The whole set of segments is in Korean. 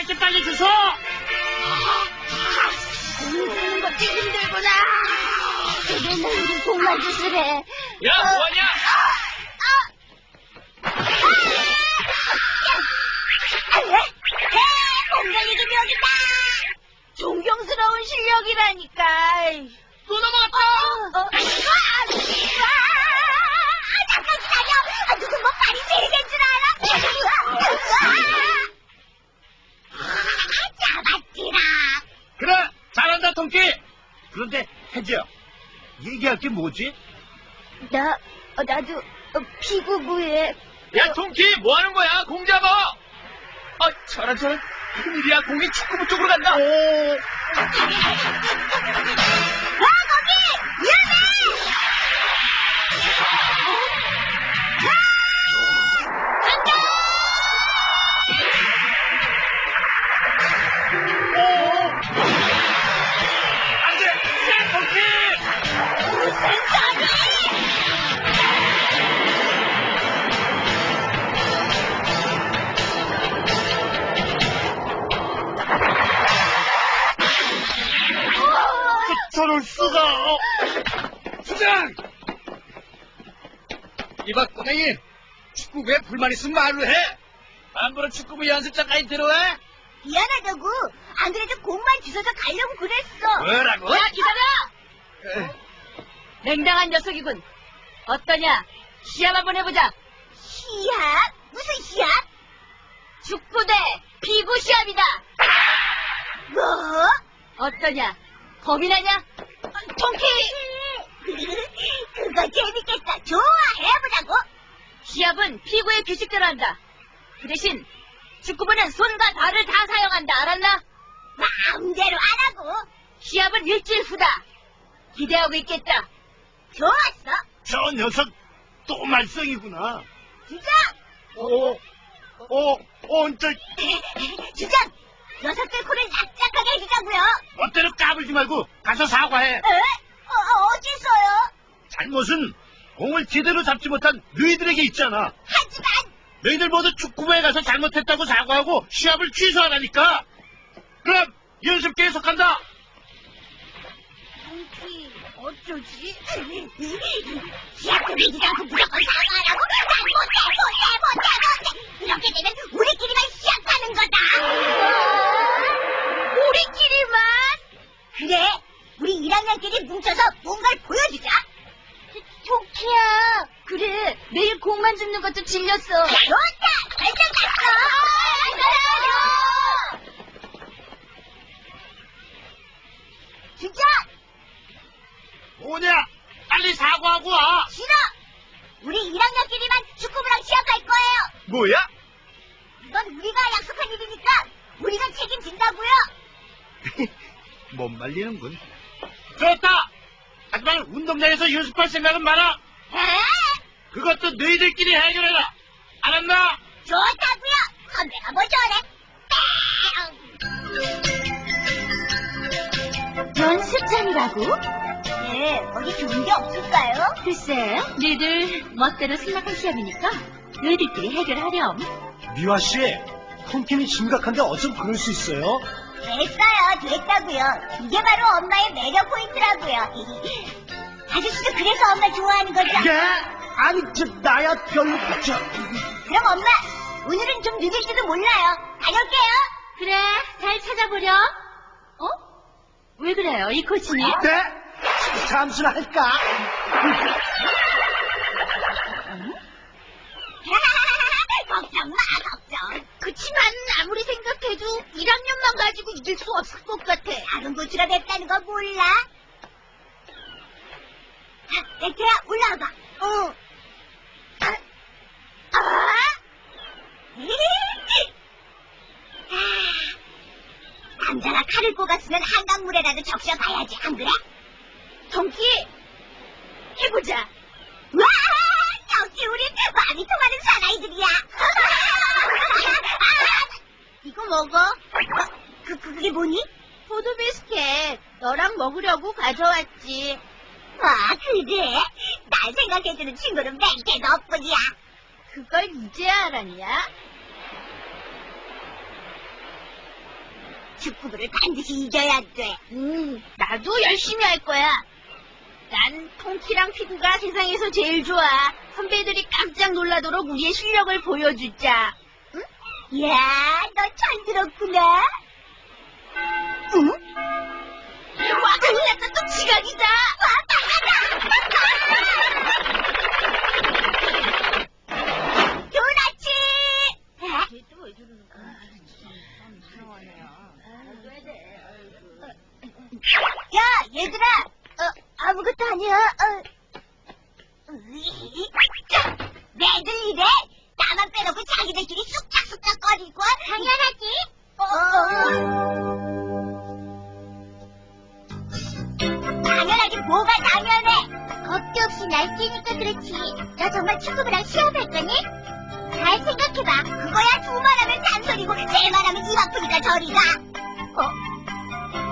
이렇게 빨리 주소! 공 주는 것도 힘들구나. 그러면 공만 주스래. 야, 뭐하냐? 공격이기 벽이다. 존경스러운 실력이라니까. 또 넘어갔다! 얘기할 게 뭐지? 나, 어, 나도 어, 피구부에 야, 통키, 뭐 하는 거야? 공 잡아! 아, 저런, 저런. 큰일이야, 공이 축구부 쪽으로 간다. 와 불만 있으면 말로 해. 함부로 축구부 연습장까지 들어와? 미안하다고. 안 그래도 공만 주워서 가려고 그랬어. 뭐라고? 야 기다려! 냉정한 녀석이군. 어떠냐? 시합 한번 해보자. 시합? 무슨 시합? 축구 대 피구 시합이다. 뭐? 어떠냐? 겁이 나냐? 통키! 그거 재밌겠다. 좋아, 해보자고. 시합은 피구의 규칙대로 한다. 그 대신 축구부는 손과 발을 다 사용한다. 알았나? 마음대로 안 하고. 시합은 일주일 후다. 기대하고 있겠다. 좋았어. 저 녀석 또 말썽이구나. 주장! 어, 어, 어, 저, 주장! 녀석들 코를 납작하게 해주자고요. 멋대로 까불지 말고 가서 사과해. 에? 어, 어, 어째서요? 잘못은 공을 제대로 잡지 못한 너희들에게 있잖아. 하지만 너희들 모두 축구부에 가서 잘못했다고 사과하고 시합을 취소하라니까. 그럼 연습 계속한다. 통키 어쩌지? 시합 끝내지 않고 무조건 사과하라고? 난 못해 못해 못해 못해 이렇게 되면 우리끼리만 시합하는 거다 우리끼리만? 그래 우리 1학년끼리 뭉쳐서 뭔가를 보여주자 통키야 그래 매일 줍는 것도 질렸어 좋다 결정 났어 주장 뭐냐? 빨리 사과하고 와. 싫어! 우리 1학년끼리만 축구부랑 시합할 거예요! 뭐야? 이건 우리가 약속한 일이니까 우리가 책임진다고요! 못 말리는군. 좋다. 하지만 운동장에서 연습할 생각은 많아. 에? 그것도 너희들끼리 해결해라. 알았나? 좋다고요! 선배가 뭐 저래? 연습장이라고? 네, 어디 좋은 게 없을까요? 글쎄, 너희들 멋대로 생각한 시합이니까 너희들끼리 해결하렴. 미화 씨, 통팀이 심각한데 어쩜 그럴 수 있어요? 됐어요, 됐다고요. 이게 바로 엄마의 매력 포인트라고요. 아저씨도 그래서 엄마 좋아하는 거죠? 예? 아니, 저, 나야 별로, 저, 그럼 엄마, 오늘은 좀 늦을지도 몰라요. 다녀올게요. 그래, 잘 찾아보렴. 어? 왜 그래요, 이 코치님? 네? 잠시나 할까? 걱정 마, 걱정. 그치만 아무리 생각해도 1학년만 가지고 이길 수 없을 것 같아. 작은 고추가 맵다는 거 몰라? 자, 백태야, 올라와봐. 어. 아, 아? 아, 남자가 칼을 꽂았으면 한강물에라도 적셔봐야지, 안 그래? 동키, 해보자. 와, 역시 우린 많이 통하는 사나이들이야. 아, 이거 먹어. 어, 그, 그, 그게 뭐니? 포도 비스켓. 너랑 먹으려고 가져왔지. 아, 그래? 날 생각해주는 친구는 맹태 너뿐이야. 그걸 이제 알았냐? 축구부를 반드시 이겨야 돼. 음, 나도 열심히 할 거야. 난 통키랑 피구가 세상에서 제일 좋아. 선배들이 깜짝 놀라도록 우리의 실력을 보여주자. 응? 야, 너 잘 들었구나. 응? 와, 큰일 났다. 또 지각이다. 와, 당하다. 도나치! 야, 얘들아! 어, 아무것도 아니야. 어. 으이, 자, 왜들 이래? 나만 빼놓고 자기들끼리 쑥짝쑥짝 거리고. 당연하지. 어. 당연하지, 뭐가 당연해? 겁도 없이 날뛰니까 그렇지. 너 정말 축구부랑 시합할 거니? 잘 생각해봐. 그거야 두 말하면 잔소리고 세 말하면 입 아프니까 저리 가. 어?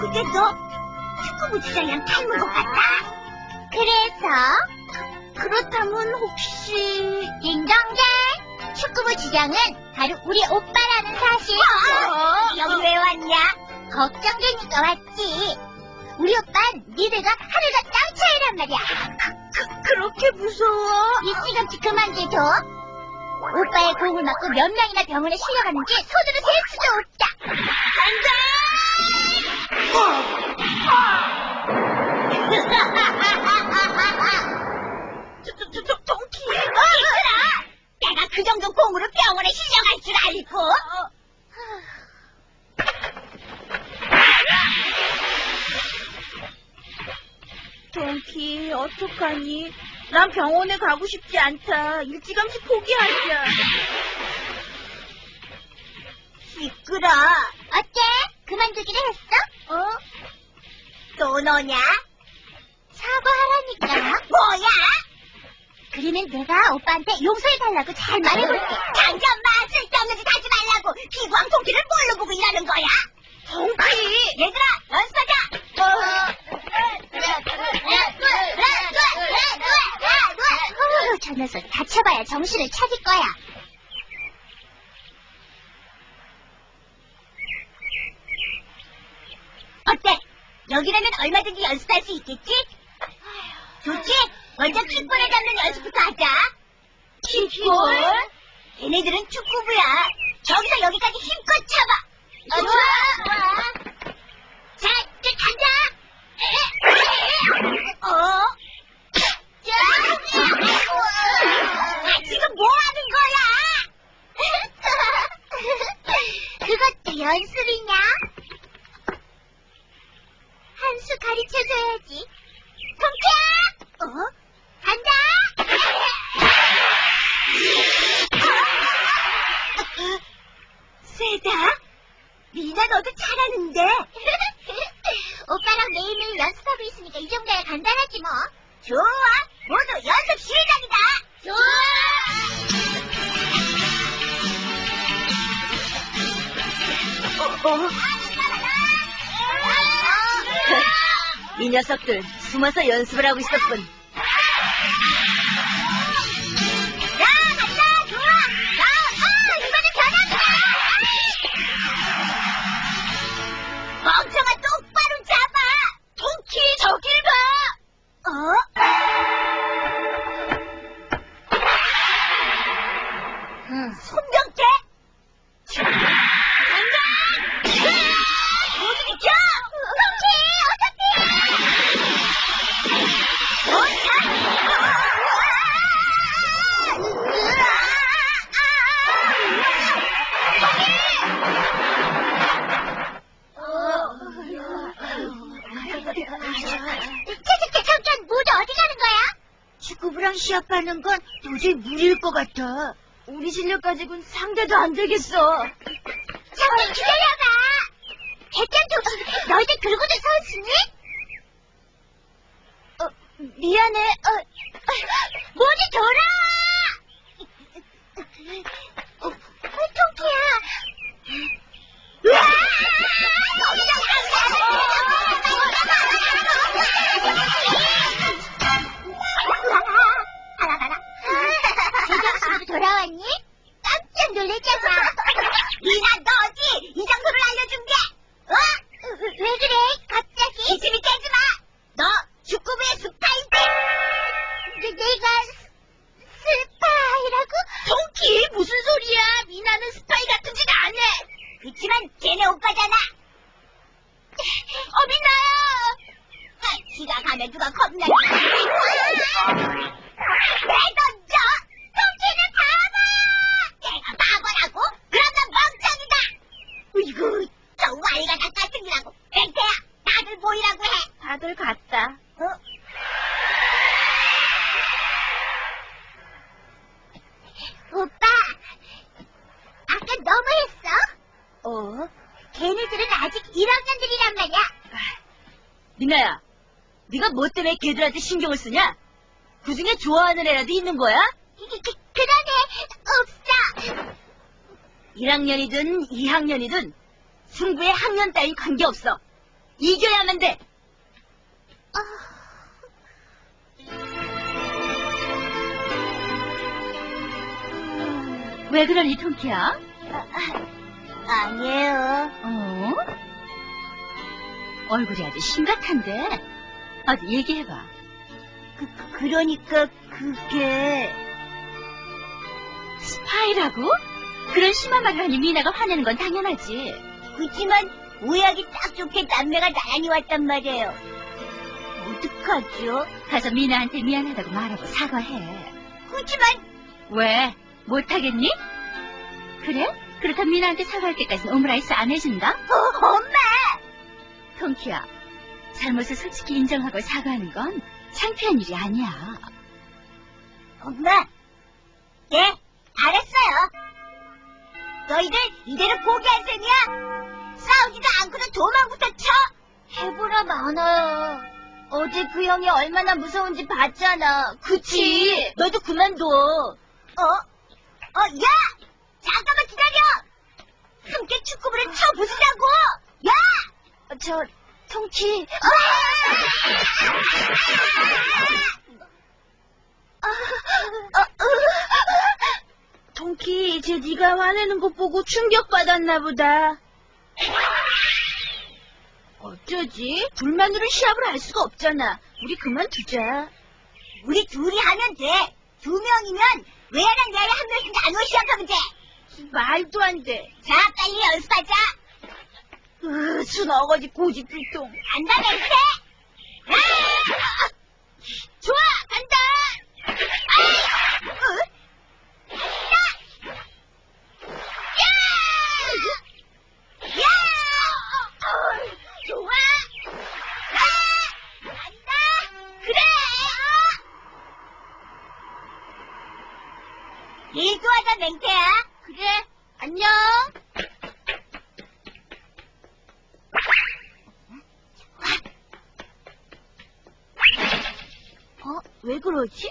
근데 너 축구부 주장이랑 닮은 것 같다. 그래서? 그렇다면 혹시... 딩동댕! 축구부 주장은 바로 우리 오빠라는 사실. 어? 여기 왜 왔냐? 걱정되니까 왔지. 우리 오빤 니들과 하늘과 땅 차이란 말이야. 그, 그렇게 무서워? 일찌감치 그만 돼줘. 오빠의 공을 맞고 몇 명이나 병원에 실려갔는지 손으로 셀 수도 없다. 저, 동키! 얘들아! 내가 그 정도 공으로 병원에 실려갈 줄 알고! 동키, 어떡하니? 난 병원에 가고 싶지 않다. 일찌감치 포기하자. 시끄러. 어때? 그만두기로 했어? 어? 또 너냐? 사과하라니까. 뭐야? 그러면 내가 오빠한테 용서해달라고 잘 말해볼게. 당장 마 쓸데없는 짓 하지 말라고. 비광 통키를 뭘로 보고 일하는 거야? 통키! 얘들아, 연습하자! 어, 저 녀석 다쳐봐야 정신을 차릴 거야. 어때? 여기라면 얼마든지 연습할 수 있겠지? 좋지? 먼저 킥볼을 잡는 연습부터 하자. 킥볼? 얘네들은 축구부야. 저기서 여기까지 힘껏 잡아. 어, 좋아. 자, 이제 간다. 어? 자, 아, 지금 뭐 하는 거야? 그것도 연습이냐? 한 수 가르쳐줘야지. 동키야! 어? 간다! 세다? 미나 너도 잘하는데? 오빠랑 매일매일 있으니까 이 정도야 간단하지 뭐. 좋아! 모두 연습 시작이다! 좋아! 어, 이 녀석들 숨어서 연습을 하고 있었군. 차차차 잠깐 모두 어디 가는 거야? 축구부랑 시합하는 건 도저히 무리일 것 같아. 우리 실력 가지고는 상대도 안 되겠어. 잠깐 기다려봐. 대장도 없이 너희들 그러고도 선수니? 어, 미안해. 어, 어, 모두 돌아! 어, 어, 통키야. 으아! 제정신으로 돌아왔니? 깜짝 놀랐잖아. 이나 너지? 이 장소를 알려준 게. 어? 왜, 그래? 갑자기? 기침이 깨지 마. 너 축구부의 스파인데. 내, 내가 스- 스파이라고? 동키 무슨 소리야? 미나는 스파이 같은 짓 안 해. 그치만 쟤네 오빠잖아. 어 미나야. 아, 지가 가면 누가 겁나 때문에 걔들한테 신경을 쓰냐? 그 중에 좋아하는 애라도 있는 거야? 그, 그, 그런 애 없어. 1학년이든 2학년이든 승부에 학년 따윈 관계없어. 이겨야만 돼. 왜 그러니, 통키야? 아니에요. 어? 얼굴이 아주 심각한데? 어디 얘기해봐. 그, 그러니까 그게 스파이라고? 그런 심한 말을 하니 미나가 화내는 건 당연하지. 그렇지만 오해하기 딱 좋게 남매가 나란히 왔단 말이에요. 어떡하죠? 가서 미나한테 미안하다고 말하고 사과해. 그렇지만 왜? 못하겠니? 그래? 그렇다면 미나한테 사과할 때까지는 오므라이스 안 해준다? 어, 엄마! 통키야, 잘못을 솔직히 인정하고 사과하는 건 창피한 일이 아니야. 엄마! 네, 알았어요. 너희들 이대로 포기한 셈이야? 싸우지도 않고도 도망부터 쳐? 해보라 많아요. 어제 그 형이 얼마나 무서운지 봤잖아. 그치? 너도 그만둬. 어? 어, 야! 잠깐만 기다려! 함께 축구부를 쳐보자고! 야! 저, 통키. 통키, 이제 네가 화내는 것 보고 충격받았나 보다. 어쩌지? 둘만으로 시합을 할 수가 없잖아. 우리 그만두자. 우리 둘이 하면 돼. 두 명이면 왜야랑 내야 한 명씩 나누어 시작하면 돼. 말도 안 돼. 자, 빨리 연습하자. 으, 순 어거지 고집불통. 간다, 멘트! 아! 좋아, 간다! 아! 어? 간다! 야! 야! 어, 좋아! 아! 간다! 그래! 일도하자, 맹태야. 그래, 안녕. 어? 왜 그러지?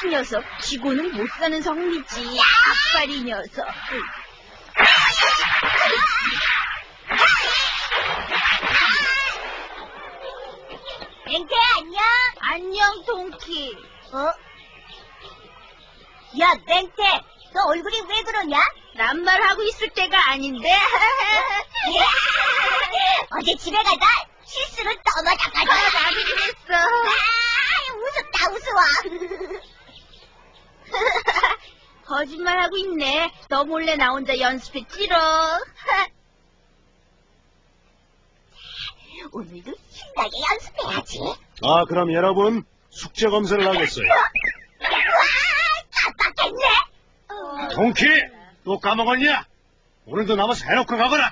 옥시 녀석, 지고는 못 사는 성미지. 악바리 녀석. 맹태야, 안녕. 안녕, 동키. 어? 야, 맹태, 너 얼굴이 왜 그러냐? 남말하고 있을 때가 아닌데. 어제 집에 가다 실수로 떠맞아가지고. 아, 나도 그랬어. 아, 무섭다, 무서워. 거짓말하고 있네. 너 몰래 나 혼자 찌러. 오늘도 신나게 연습해야지. 아, 그럼 여러분, 숙제 검사를 하겠어요. 와, 깜빡했네. 동키! 또 까먹었냐? 오늘도 남아서 해놓고 가거라! 와,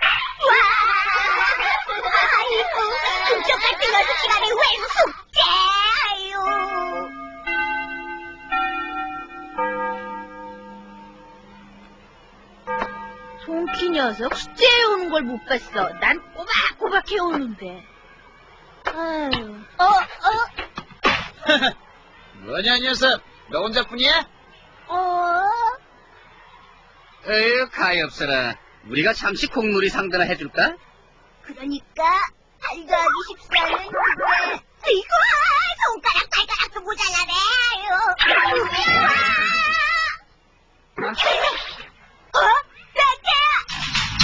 아이고, 금쪽 같은 연습 시간에 왜 숙 동키 녀석 숙제해 오는 걸 못 봤어. 난 꼬박꼬박 해오는데. 아유. 어, 어, 뭐냐, 이 녀석? 너 혼자뿐이야? 어. 에휴, 가엾어라. 우리가 잠시 공놀이 상대나 해줄까? 그러니까 한 더하기 14는 그게 이거 손가락 발가락도 모자라네 아유. 어? 맹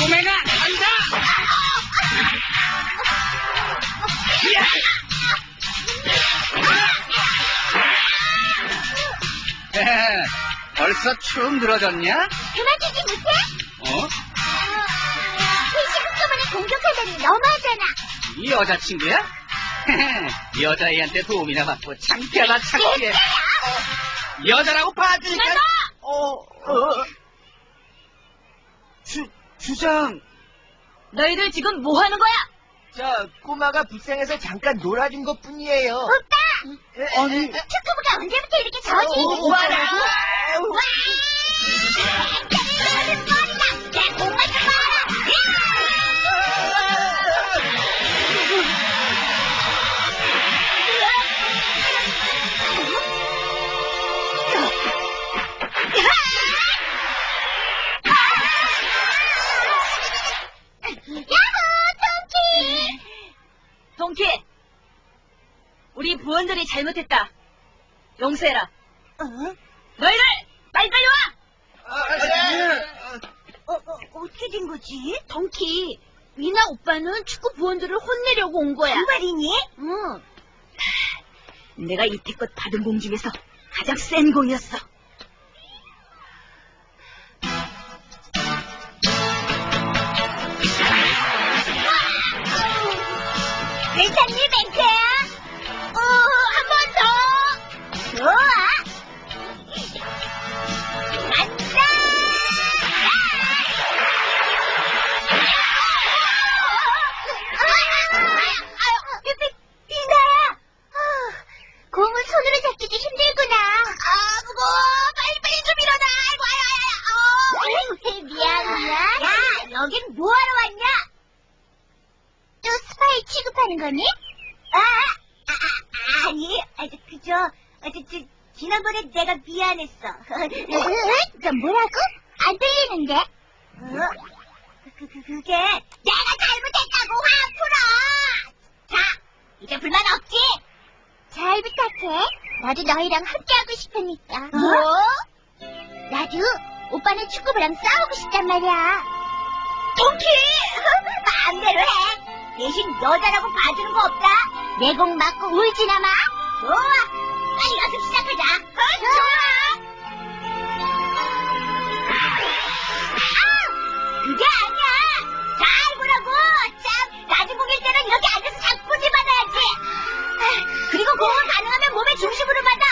꼬맹아, 간다! 야! 헤헤, 벌써 축 늘어졌냐? 그만두지 못해? 어? 회식금을 공격하다니 너무하잖아. 이 여자친구야? 헤헤, 여자애한테 도움이나 받고 창피하다 창피해. 여자라고 봐주니까. 어, 어. 주, 주장. 너희들 지금 뭐 하는 거야? 저 꼬마가 불쌍해서 잠깐 놀아준 것 뿐이에요. 오빠! 아니, 축구부가 언제부터 이렇게 저지? 어, 오빠라. 와! 동키! 우리 부원들이 잘못했다. 용서해라. 어? 너희들! 빨리 빨리 와! 어, 어, 어떻게 된 거지? 덩키, 미나 오빠는 축구 부원들을 혼내려고 온 거야. 정말이니? 응. 내가 이태껏 받은 공 중에서 가장 센 공이었어. 거니? 아, 아, 아, 아니, 아, 저, 그저, 아, 저, 저, 지난번에 내가 미안했어. 저 뭐라고? 안 들리는데? 어? 그, 그, 그게 내가 잘못했다고 화 풀어! 자, 이제 불만 없지? 잘 부탁해. 나도 너희랑 함께하고 싶으니까. 뭐? 나도 오빠는 축구부랑 싸우고 싶단 말이야. 동키! 마음대로 해. 대신 여자라고 봐주는 거 없다. 내 공 맞고 울지나 마. 좋아. 빨리 연습 시작하자. 어, 좋아. 아, 그게 아니야. 잘 보라고. 참, 낮은 공일 때는 이렇게 앉아서 잡고지 받아야지. 아, 그리고 공은 가능하면 몸의 중심으로 받아.